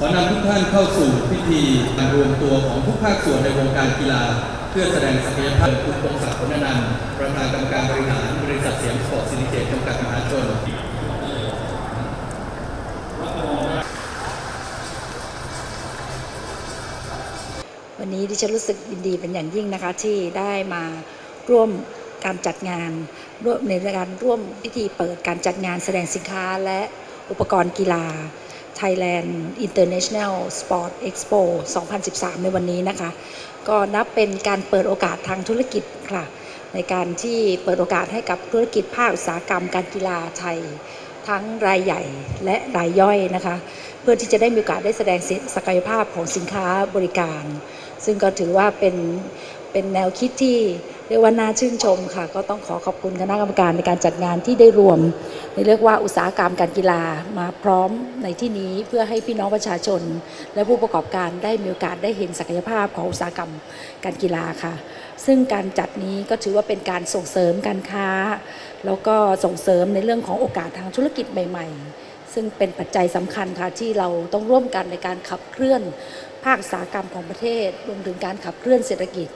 ขอนำทุกท่านเข้าสู่พิธีการรวมตัวของทุกภาคส่วนในวงการกีฬา เพื่อแสดงศักยภาพคุณพงศักดิ์ผลอนันต์ประธานกรรมการบริหารบริษัทเสียงสปอร์ตซิลิเกตจำกัดมหาชนวันนี้ดิฉันรู้สึกยินดีเป็นอย่างยิ่งนะคะที่ได้มาร่วมการจัดงานร่วมในการร่วมพิธีเปิดการจัดงานแสดงสินค้าและอุปกรณ์กีฬา Thailand International Sport Expo 2013 ในวันนี้นะคะ ก็นับเป็นการเปิดโอกาสทางธุรกิจค่ะ ในการที่เปิดโอกาสให้กับธุรกิจภาคอุตสาหกรรมการกีฬาไทย ทั้งรายใหญ่และรายย่อยนะคะ เพื่อที่จะได้มีโอกาสได้แสดงศักยภาพของสินค้าบริการ ซึ่งก็ถือว่าเป็นเป็นแนวคิดที่ เรียกว่าน่าชื่นชมค่ะ ก็ต้องขอขอบคุณคณะกรรมการในการจัดงานที่ได้รวม ในเรียกว่าอุตสาหกรรมการกีฬามาพร้อมในที่นี้เพื่อให้พี่น้องประชาชน และผู้ประกอบการได้มีโอกาสได้เห็นศักยภาพของอุตสาหกรรมการกีฬาค่ะ ซึ่งการจัดนี้ก็ถือว่าเป็นการส่งเสริมการค้า แล้วก็ส่งเสริมในเรื่องของโอกาสทางธุรกิจใหม่ ๆ ซึ่งเป็นปัจจัยสำคัญค่ะที่เราต้องร่วมกันในการขับเคลื่อนภาคอุตสาหกรรมของประเทศรวมถึงการขับเคลื่อนเศรษฐกิจ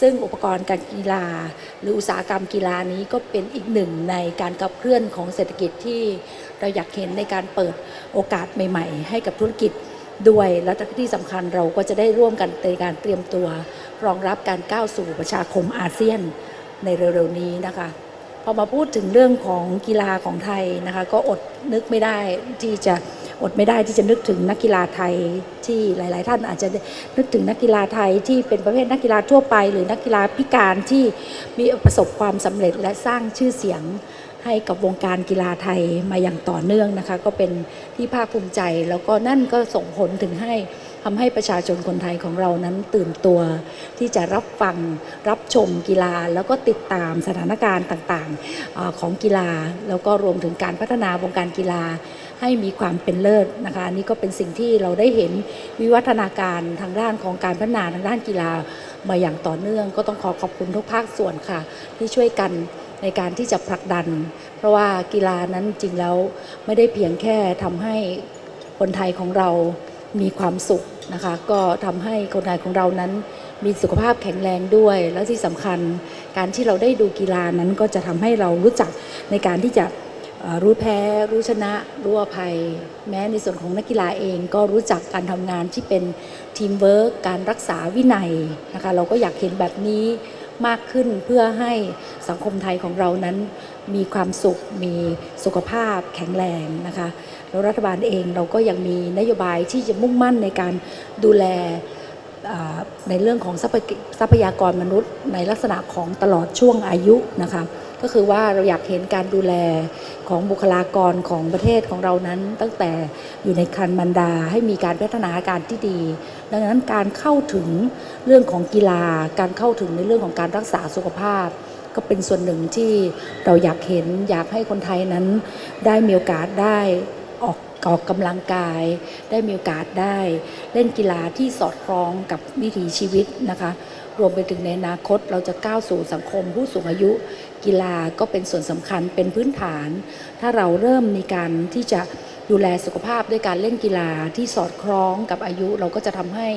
ซึ่งอุปกรณ์การกีฬา หรืออุตสาหกรรมกีฬานี้ก็เป็นอีกหนึ่งในการขับเคลื่อนของเศรษฐกิจที่เราอยากเห็นในการเปิดโอกาสใหม่ ๆ ให้กับธุรกิจด้วยและที่สำคัญเราก็จะได้ร่วมกันในการเตรียมตัว รองรับการก้าวสู่ประชาคมอาเซียนในเร็วๆนี้นะคะพอมาพูดถึงเรื่องของกีฬาของไทยนะคะ ก็อดนึกไม่ได้ที่จะ อดไม่ได้ที่จะนึกถึงนักกีฬาไทยที่หลาย ๆ ท่านอาจจะนึกถึงนักกีฬาไทยที่เป็นประเภทนักกีฬาทั่วไป หรือนักกีฬาพิการที่มีประสบความสำเร็จและสร้างชื่อเสียงให้กับวงการกีฬาไทยมาอย่างต่อเนื่องนะคะ ก็เป็นที่ภาคภูมิใจ แล้วก็นั่นก็ส่งผลถึงให้ทำให้ประชาชนคนไทยของเรานั้นตื่นตัวที่จะรับฟังรับชมกีฬา แล้วก็ติดตามสถานการณ์ต่างๆของกีฬา แล้วก็รวมถึงการพัฒนาวงการกีฬา ให้มีความเป็นเลิศนะคะอันนี่ก็เป็นสิ่งที่เราได้เห็นวิวัฒนาการทางด้านของการพัฒนาทางด้านกีฬามาอย่างต่อเนื่อง ก็ต้องขอขอบคุณทุกภาคส่วนค่ะ ที่ช่วยกันในการที่จะผลักดัน เพราะว่ากีฬานั้นจริงแล้วไม่ได้เพียงแค่ทำให้คนไทยของเรามีความสุขนะคะ ก็ทำให้คนไทยของเรานั้นมีสุขภาพแข็งแรงด้วย และที่สำคัญการที่เราได้ดูกีฬานั้นก็จะทำให้เรารู้จักในการที่จะ รู้แพ้ รู้ชนะ รู้อภัย แม้ในส่วนของนักกีฬาเองก็รู้จักการทำงานที่เป็นทีมเวิร์กการรักษาวินัยนะคะเราก็อยากเห็นแบบนี้มากขึ้นเพื่อให้สังคมไทยของเรานั้นมีความสุข มีสุขภาพแข็งแรงนะคะแล้วรัฐบาลเองเราก็ยังมีนโยบายที่จะมุ่งมั่นในการดูแลในเรื่องของทรัพยากรมนุษย์ ในลักษณะของตลอดช่วงอายุนะคะ ก็คือว่าเราอยากเห็นการดูแลของบุคลากรของประเทศของเรานั้น ตั้งแต่อยู่ในคันมันดาให้มีการพัฒนาการที่ดี ดังนั้นการเข้าถึงเรื่องของกีฬา การเข้าถึงในเรื่องของการรักษาสุขภาพ ก็เป็นส่วนหนึ่งที่เราอยากเห็นอยากให้คนไทยนั้นได้มีโอกาสได้ออกออกกำลังกาย ได้มีโอกาสได้ เล่นกีฬาที่สอดคล้องกับวิถีชีวิตนะคะ รวมไปถึงในอนาคต เราจะก้าวสู่สังคมผู้สูงอายุ กีฬาก็เป็นส่วนสำคัญเป็นพื้นฐาน ถ้าเราเริ่มมีการที่จะ ดูแลสุขภาพด้วยการเล่นกีฬาที่สอดคล้องกับอายุ เราก็จะทำให้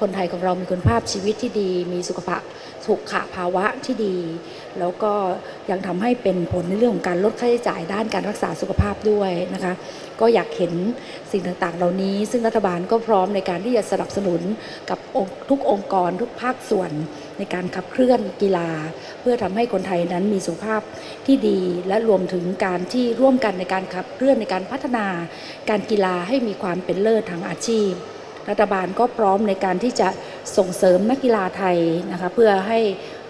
คนไทยของเรามีคุณภาพชีวิตที่ดี มีสุขภาพสุขภาวะที่ดี แล้วก็ยังทำให้เป็นผลในเรื่องของการลดค่าใช้จ่ายด้านการรักษาสุขภาพด้วยนะคะ ก็อยากเห็นสิ่งต่างๆ เหล่านี้ ซึ่งรัฐบาลก็พร้อมในการที่จะสนับสนุนกับทุกองค์กรทุกภาคส่วน ในการขับเคลื่อนกีฬา เพื่อทำให้คนไทยนั้นมีสุขภาพที่ดี และรวมถึงการที่ร่วมกันในการขับเคลื่อนในการพัฒนา การกีฬาให้มีความเป็นเลิศทางอาชีพ รัฐบาลก็พร้อมในการที่จะส่งเสริมนักกีฬาไทยนะคะเพื่อให้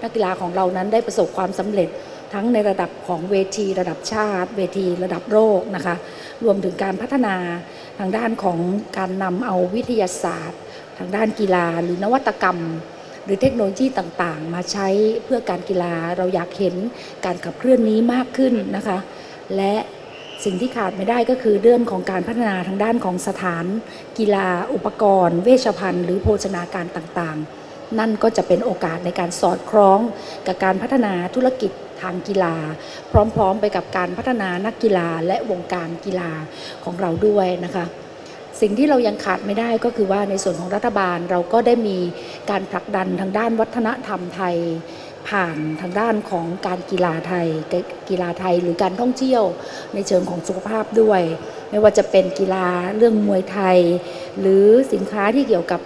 นักกีฬาของเรานั้นได้ประสบความสำเร็จทั้งในระดับของเวทีระดับชาติ เวทีระดับโลกนะคะ รวมถึงการพัฒนาทางด้านของการนำเอาวิทยาศาสตร์ ทางด้านกีฬาหรือนวัตกรรม หรือเทคโนโลยีต่างๆ มาใช้เพื่อการกีฬาเราอยากเห็นการขับเคลื่อนนี้มากขึ้นนะคะ และสิ่งที่ขาดไม่ได้ก็คือเรื่องของการพัฒนาทางด้านของสถาน กีฬา อุปกรณ์ เวชภัณฑ์ หรือโภชนาการต่างๆ นั่นก็จะเป็นโอกาสในการสอดคล้องกับการพัฒนาธุรกิจทางกีฬา พร้อมๆ ไปกับการพัฒนานักกีฬาและวงการกีฬาของเราด้วยนะคะ สิ่งที่เรายังขาดไม่ได้ก็คือว่าในส่วนของรัฐบาลเราก็ได้มีการผลักดันทางด้านวัฒนธรรมไทย ผ่านทางด้านของการกีฬาไทย กีฬาไทยหรือการท่องเที่ยวในเชิงของสุขภาพด้วย ไม่ว่าจะเป็นกีฬาเรื่องมวยไทย หรือสินค้าที่เกี่ยวกับ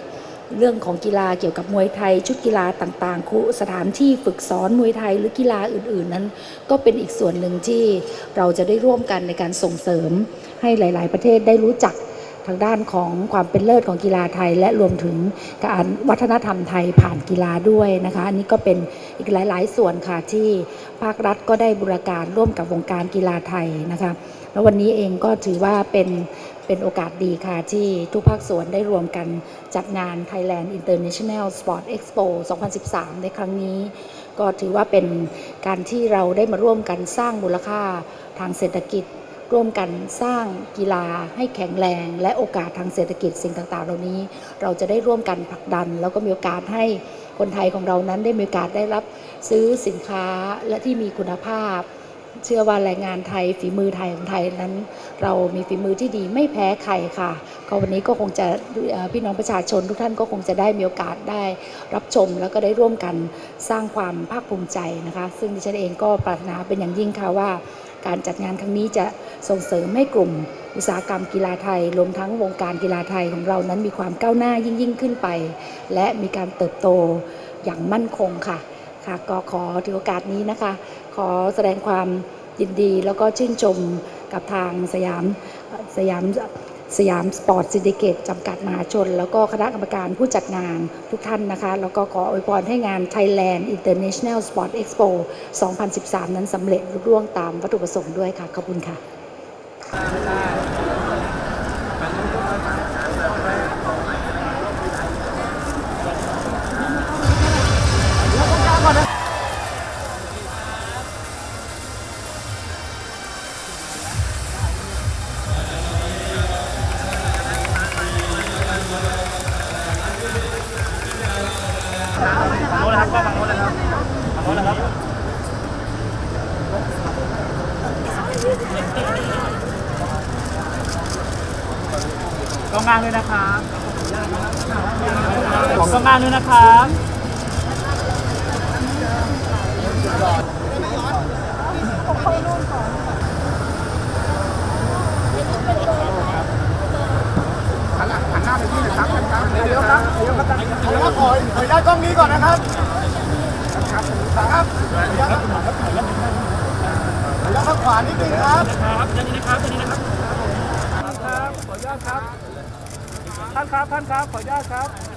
เรื่องของกีฬาเกี่ยวกับมวยไทย ชุดกีฬาต่างๆครูสถานที่ฝึกสอนมวยไทยหรือกีฬาอื่นๆ นั้น ก็เป็นอีกส่วนหนึ่งที่เราจะได้ร่วมกันในการส่งเสริมให้หลาย ๆ ประเทศได้รู้จัก ทางด้านของความเป็นเลิศของกีฬาไทย และรวมถึงการวัฒนธรรมไทยผ่านกีฬาด้วยนะคะอันนี้ก็เป็นอีกหลาย ๆ ส่วนค่ะที่ภาครัฐก็ได้บูรการร่วมกับวงการกีฬาไทยนะคะแล้ววันนี้เองก็ถือว่าเป็นเป็นโอกาสดีค่ะที่ทุกภาคส่วนได้รวมกันจัดงาน Thailand International Sport Expo 2013 ในครั้งนี้ ก็ถือว่าเป็นการที่เราได้มาร่วมกันสร้างมูลค่าทางเศรษฐกิจ ร่วมกันสร้างกีฬาให้แข็งแรง และโอกาสทางเศรษฐกิจสิ่งต่างๆ เหล่านี้ เราจะได้ร่วมกันผลักดัน แล้วก็มีโอกาสให้คนไทยของเรานั้นได้มีโอกาสได้รับซื้อสินค้าและที่มีคุณภาพ เชื่อว่าแรงงานไทยฝีมือไทยของไทยนั้น เรามีฝีมือที่ดีไม่แพ้ใครค่ะก็วันนี้ก็คงจะพี่น้องประชาชนทุกท่านก็คงจะได้มีโอกาสได้รับชม แล้วก็ได้ร่วมกันสร้างความภาคภูมิใจนะคะ ซึ่งดิฉันเองก็ปรารถนาเป็นอย่างยิ่งค่ะว่า การจัดงานครั้งนี้จะส่งเสริมให้กลุ่มอุตสาหกรรมกีฬาไทยรวมทั้งวงการกีฬาไทยของเรานั้นมีความก้าวหน้ายิ่งยิ่งขึ้นไป และมีการเติบโตอย่างมั่นคงค่ะค่ะก็ขอถือโอกาสนี้นะคะ ขอแสดงความยินดีแล้วก็ชื่นชมกับทางสยามสยาม สยามสปอร์ตซินดิเกตจำกัดมหาชน แล้วก็คณะกรรมการผู้จัดงานทุกท่านนะคะ แล้วก็ขออวยพรให้งาน Thailand International Sport Expo 2013 นั้นสำเร็จลุล่วงตามวัตถุประสงค์ด้วยค่ะ ขอบคุณค่ะ กองงานด้วยนะครับกองกองงานเลยนะครับ เดี๋ยวครับเดี๋ยวครับขอข อขออนุญาตกล้องนี้ก่อนนะครับครับครับขออนุญาตขออนุญาตขออนุญาตทางขวานิดนึงครับครับยันนี้นะครับยันนี้นะครับครับขออนุญาตครับท่านครับท่านครับขออนุญาตครับ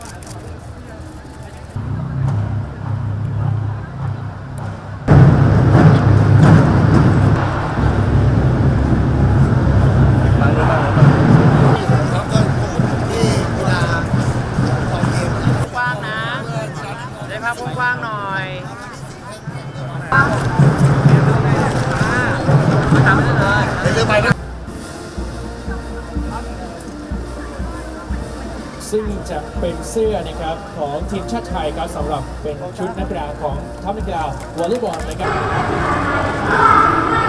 ซึ่งจะเป็นเสื้อนะครับของทีมชาติไทยครับสำหรับเป็นชุดนักกีฬาของทัพนักกีฬาวอลเลย์บอลนะครับ